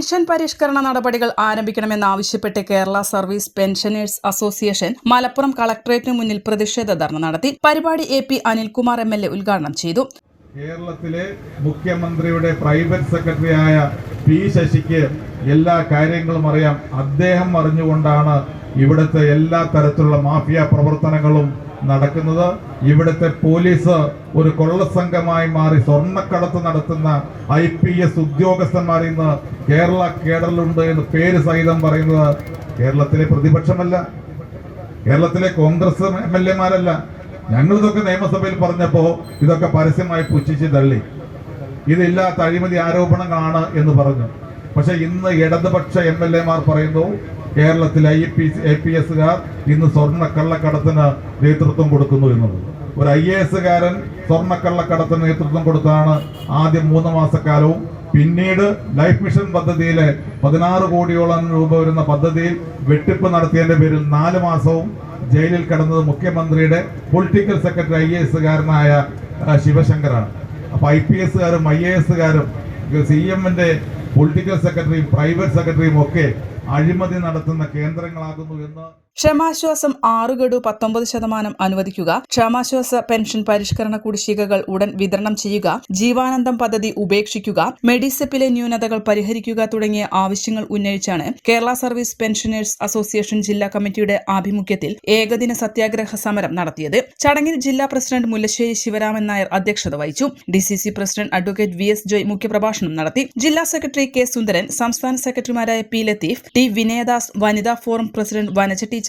Pension പരിഷ്കരണ നടപടികൾ ആരംഭിക്കണമെന്നാവശ്യപ്പെട്ട് Kerala service pensioners association Malappuram കളക്ടറേറ്റിന് മുന്നിൽ പ്രതിഷേധ ധർണ നടത്തി. പരിപാടി A P Anilkumar M L A ഉദ്ഘാടനം ചെയ്തു. കേരളത്തിലെ മുഖ്യമന്ത്രിയുടെ പ്രൈവറ്റ് സെക്രട്ടറിയായ പി ശശിക്ക് എല്ലാ കാര്യങ്ങളും അറിയാം. അദ്ദേഹം അറിഞ്ഞുകൊണ്ടാണ് ഇവിടുത്തെ എല്ലാ തരത്തിലുള്ള മാഫിയ പ്രവർത്തനങ്ങളും നടക്കുന്നത്. ഇവിടുത്തെ പോലീസ് ഒരു കൊള്ളസംഘമായി മാറി സ്വർണക്കടത്ത് നടത്തുന്ന ഐ പി എസ് ഉദ്യോഗസ്ഥന്മാർ ഇന്ന് കേരള കേഡറിലുണ്ട് എന്ന് പേര് സഹിതം പറയുന്നത് കേരളത്തിലെ പ്രതിപക്ഷമല്ല. കേരളത്തിലെ കോൺഗ്രസ് എം എൽ എമാരല്ല ഞങ്ങളിതൊക്കെ നിയമസഭയിൽ പറഞ്ഞപ്പോൾ ഇതൊക്കെ പരസ്യമായി പുച്ഛിച്ച് തള്ളി. ഇതില്ലാത്ത അഴിമതി ആരോപണങ്ങളാണ് എന്ന് പറഞ്ഞു. പക്ഷെ ഇന്ന് ഇടതുപക്ഷ എം എൽ എമാർ പറയുന്നു കേരളത്തിൽ ഐ പി എ പി എസുകാർ ഇന്ന് സ്വർണ കള്ളക്കടത്തിന് നേതൃത്വം കൊടുക്കുന്നു എന്നത്. ഒരു ഐ എ എസുകാരൻ സ്വർണക്കള്ളക്കടത്തിന് നേതൃത്വം കൊടുത്താണ് ആദ്യം മൂന്ന് മാസക്കാലവും. പിന്നീട് ലൈഫ് മിഷൻ പദ്ധതിയിലെ പതിനാറ് കോടിയോളം രൂപ വരുന്ന പദ്ധതിയിൽ വെട്ടിപ്പ് നടത്തിയതിന്റെ പേരിൽ നാല് മാസവും ജയിലിൽ കിടന്നത് മുഖ്യമന്ത്രിയുടെ പൊളിറ്റിക്കൽ സെക്രട്ടറി ഐ എ എസുകാരനായ ശിവശങ്കറാണ്. അപ്പൊ ഐ പി എസുകാരും ഐ എ എസുകാരും സി എമ്മിന്റെ പൊളിറ്റിക്കൽ സെക്രട്ടറിയും പ്രൈവറ്റ് സെക്രട്ടറിയും ഒക്കെ അഴിമതി നടത്തുന്ന കേന്ദ്രങ്ങളാകുന്നു എന്ന് ക്ഷമാശ്വാസം ആറ് ഗഡു പത്തൊമ്പത് ശതമാനം അനുവദിക്കുക. ക്ഷമാശ്വാസ പെൻഷൻ പരിഷ്കരണ കുടിശ്ശികകൾ ഉടൻ വിതരണം ചെയ്യുക. ജീവാനന്ദം പദ്ധതി ഉപേക്ഷിക്കുക. മെഡിസെപ്പിലെ ന്യൂനതകൾ പരിഹരിക്കുക തുടങ്ങിയ ആവശ്യങ്ങൾ ഉന്നയിച്ചാണ് കേരള സർവീസ് പെൻഷനേഴ്സ് അസോസിയേഷൻ ജില്ലാ കമ്മിറ്റിയുടെ ആഭിമുഖ്യത്തിൽ ഏകദിന സത്യാഗ്രഹ സമരം നടത്തിയത്. ചടങ്ങിൽ ജില്ലാ പ്രസിഡന്റ് മുല്ലശ്ശേരി ശിവരാമൻ നായർ അധ്യക്ഷത വഹിച്ചു. DCC president advocate V S Joy മുഖ്യപ്രഭാഷണം നടത്തി. ജില്ലാ സെക്രട്ടറി കെ സുന്ദരൻ സംസ്ഥാന സെക്രട്ടറിമാരായ പി ലത്തീഫ് ടി വിനയദാസ് വനിതാ forum president Vanaja teacher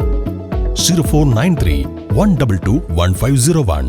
Zero four nine three one double two one five zero one